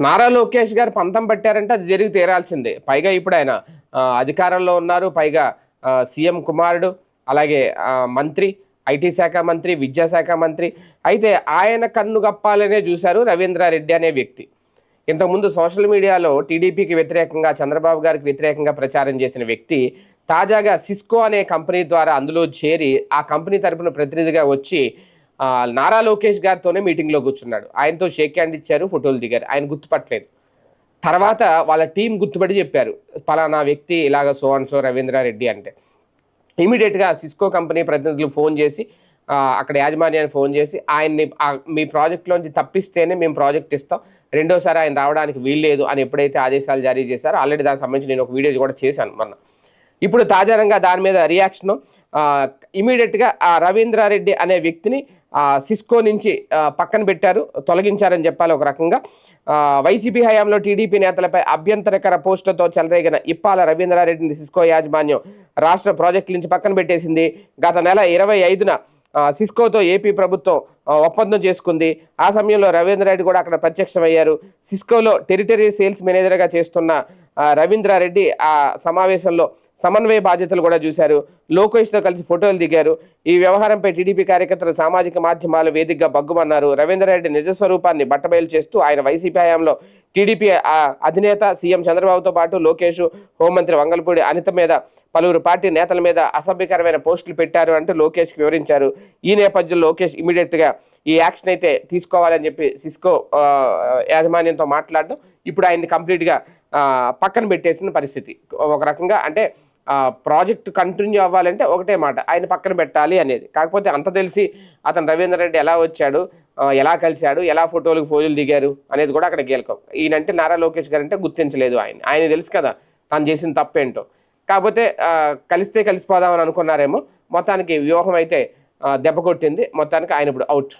నారా లోకేష్ గారు పంతం పట్టారంటే అది జరిగి తీరాల్సిందే. పైగా ఇప్పుడు ఆయన అధికారంలో ఉన్నారు. పైగా సీఎం కుమారుడు అలాగే మంత్రి ఐటీ శాఖ మంత్రి విద్యాశాఖ మంత్రి. అయితే ఆయన కన్ను గప్పాలనే చూశారు రవీంద్రారెడ్డి అనే వ్యక్తి. ఇంతకుముందు సోషల్ మీడియాలో టీడీపీకి వ్యతిరేకంగా చంద్రబాబు గారికి వ్యతిరేకంగా ప్రచారం చేసిన వ్యక్తి తాజాగా సిస్కో అనే కంపెనీ ద్వారా అందులో చేరి ఆ కంపెనీ తరపున ప్రతినిధిగా వచ్చి నారా లోకేష్ గారితోనే మీటింగ్లో కూర్చున్నాడు. ఆయనతో షేక్ హ్యాండ్ ఇచ్చారు ఫోటోలు దిగారు. ఆయన గుర్తుపట్టలేదు. తర్వాత వాళ్ళ టీం గుర్తుపడి చెప్పారు పలానా వ్యక్తి ఇలాగ సో అండ్ సో రవీంద్రారెడ్డి అంటే. ఇమీడియట్గా సిస్కో కంపెనీ ప్రతినిధులు ఫోన్ చేసి అక్కడ యాజమాన్యాన్ని ఫోన్ చేసి ఆయన్ని మీ ప్రాజెక్ట్లోంచి తప్పిస్తేనే మేము ప్రాజెక్ట్ ఇస్తాం. రెండోసారి ఆయన రావడానికి వీల్లేదు అని ఎప్పుడైతే ఆదేశాలు జారీ చేశారో ఆల్రెడీ దానికి సంబంధించి నేను ఒక వీడియో కూడా చేశాను మొన్న. ఇప్పుడు తాజాగా దాని మీద రియాక్షన్ ఇమీడియట్గా ఆ రవీంద్రారెడ్డి అనే వ్యక్తిని సిస్కో నుంచి పక్కన పెట్టారు తొలగించారని చెప్పాలి ఒక రకంగా. వైసీపీ హయాంలో టీడీపీ నేతలపై అభ్యంతరకర పోస్టులతో చెలరేగిన ఇప్పాల రవీంద్రారెడ్డిని సిస్కో యాజమాన్యం రాష్ట్ర ప్రాజెక్టుల నుంచి పక్కన పెట్టేసింది. గత నెల ఇరవై ఐదున సిస్కోతో ఏపీ ప్రభుత్వం ఒప్పందం చేసుకుంది. ఆ సమయంలో రవీంద్రారెడ్డి కూడా అక్కడ ప్రత్యక్షమయ్యారు. సిస్కోలో టెరిటరీ సేల్స్ మేనేజర్గా చేస్తున్న రవీంద్రారెడ్డి ఆ సమావేశంలో సమన్వయ బాధ్యతలు కూడా చూశారు. లోకేష్తో కలిసి ఫోటోలు దిగారు. ఈ వ్యవహారంపై టీడీపీ కార్యకర్తలు సామాజిక మాధ్యమాల వేదికగా బగ్గుమన్నారు. రవీంద్రారెడ్డి నిజ స్వరూపాన్ని బట్టబయలు చేస్తూ ఆయన వైసీపీ హయాంలో టీడీపీ అధినేత సీఎం చంద్రబాబుతో పాటు లోకేష్ హోంమంత్రి వంగలపూడి అనిత మీద పలువురు పార్టీ నేతల మీద అసభ్యకరమైన పోస్టులు పెట్టారు అంటూ లోకేష్కి వివరించారు. ఈ నేపథ్యంలో లోకేష్ ఇమీడియట్గా ఈ యాక్షన్ అయితే తీసుకోవాలని చెప్పి సిస్కో యాజమాన్యంతో మాట్లాడడం ఇప్పుడు ఆయన్ని కంప్లీట్గా పక్కన పెట్టేసిన పరిస్థితి. ఒక రకంగా అంటే ప్రాజెక్ట్ కంటిన్యూ అవ్వాలంటే ఒకటే మాట ఆయన పక్కన పెట్టాలి అనేది. కాకపోతే అంత తెలిసి అతను రవీంద్ర రెడ్డి ఎలా వచ్చాడు ఎలా కలిశాడు ఎలా ఫోటోలకు ఫోజులు దిగారు అనేది కూడా అక్కడ కీలకం. ఈయనంటే నారా లోకేష్ గారు అంటే గుర్తించలేదు ఆయన. ఆయన తెలుసు కదా తను చేసిన తప్పేంటో. కాకపోతే కలిస్తే కలిసిపోదామని అనుకున్నారేమో మొత్తానికి వ్యూహం అయితే దెబ్బ కొట్టింది మొత్తానికి ఆయన ఇప్పుడు అవుట్